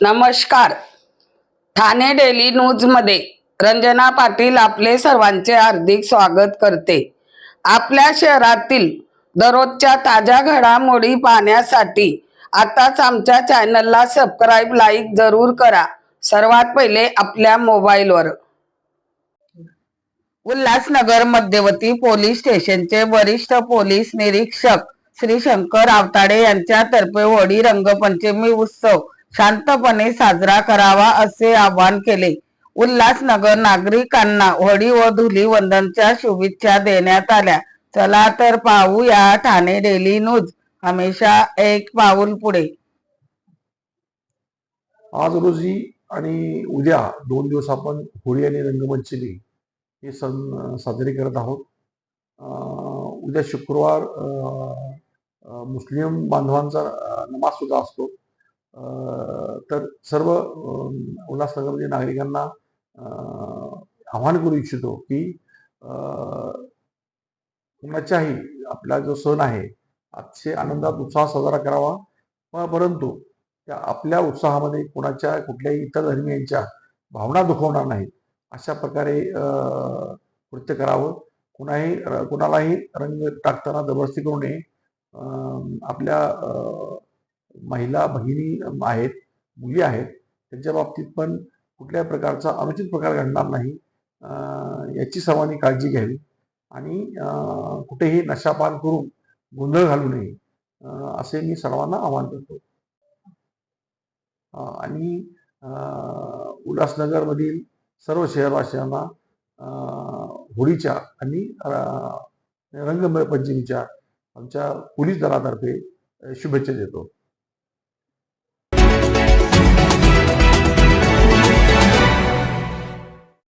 नमस्कार. ठाणे डेली न्यूजमध्ये रंजना पाटील आपले सर्वांचे हार्दिक स्वागत करते. आपल्या शहरातील दररोजच्या ताज्या घडामोडी पाहण्यासाठी आताच आमच्या चॅनलला सबस्क्राईब लाईक जरूर करा. सर्वात पहिले आपल्या मोबाईलवर. उल्हासनगर मध्यवर्ती पोलीस स्टेशनचे वरिष्ठ पोलीस निरीक्षक श्री शंकर आवताडे यांच्यातर्फे होळी रंगपंचमी उत्सव शांतपणे साजरा करावा असे आवाहन केले. उल्हासनगर नागरिकांना होळी व धुलीवंदनच्या शुभेच्छा देण्यात आल्या. चला तर पाहूया ठाणे डेली न्यूज. हमेशा एक पाऊल पुढे. आज रोजी आणि उद्या दोन दिवस आपण होळी आणि रंगपंचमी हे सण साजरे करत आहोत. उद्या शुक्रवार मुस्लिम बांधवांचा नमाज सुद्धा असतो. तर सर्व उल्हासनगरच्या नागरिकांना आव्हान करू इच्छितो की कुणाच्याही आपला जो सण आहे अतिशय आनंदात उत्साह साजरा करावा. प- परंतु त्या आपल्या उत्साहामध्ये कुणाच्या कुठल्याही इतर धर्मियांच्या भावना दुखवणार नाहीत. अशा प्रकारे कृत्य करावं. कुणाही र- कुणालाही रंग टाकताना जबरदस्ती करू नये. आपल्या महिला भगिनी आहेत मुली आहेत त्यांच्या बाबतीत पण कुठल्याही प्रकारचा अनुचित प्रकार घडणार नाही. याची सर्वांनी काळजी घ्यावी आणि कुठेही नशापान करून गोंधळ घालू नये असे मी सर्वांना आवाहन करतो. आणि उल्हासनगरमधील सर्व शहरवासियांना होळीच्या आणि रंगपंचमीच्या आमच्या पोलीस दलातर्फे शुभेच्छा देतो.